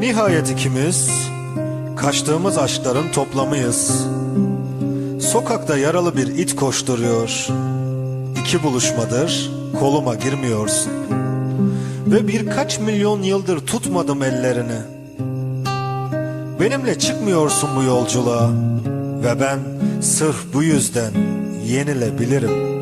Nihayet ikimiz kaçtığımız aşkların toplamıyız. Sokakta yaralı bir it koşturuyor. İki buluşmadır koluma girmiyorsun. Ve birkaç milyon yıldır tutmadım ellerini. Benimle çıkmıyorsun bu yolculuğa. Ve ben sırf bu yüzden yenilebilirim.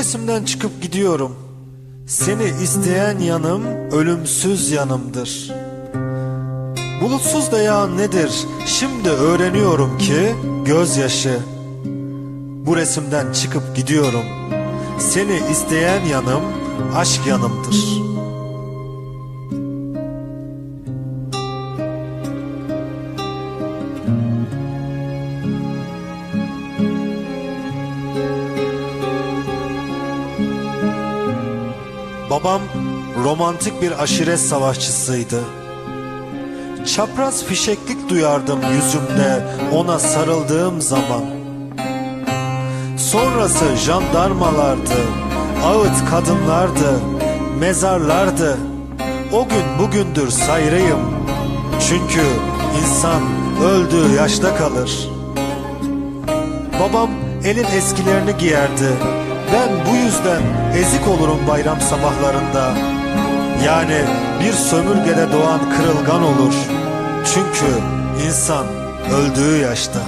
Resimden çıkıp gidiyorum. Seni isteyen yanım ölümsüz yanımdır. Bulutsuz da ya nedir? Şimdi öğreniyorum ki gözyaşı. Bu resimden çıkıp gidiyorum. Seni isteyen yanım aşk yanımdır. Babam romantik bir aşiret savaşçısıydı. Çapraz fişeklik duyardım yüzümde ona sarıldığım zaman. Sonrası jandarmalardı, ağıt kadınlardı, mezarlardı. O gün bugündür sayrıyım. Çünkü insan öldüğü yaşta kalır. Babam elin eskilerini giyerdi. Ben bu yüzden ezik olurum bayram sabahlarında. Yani bir sömürgede doğan kırılgan olur. Çünkü insan öldüğü yaşta.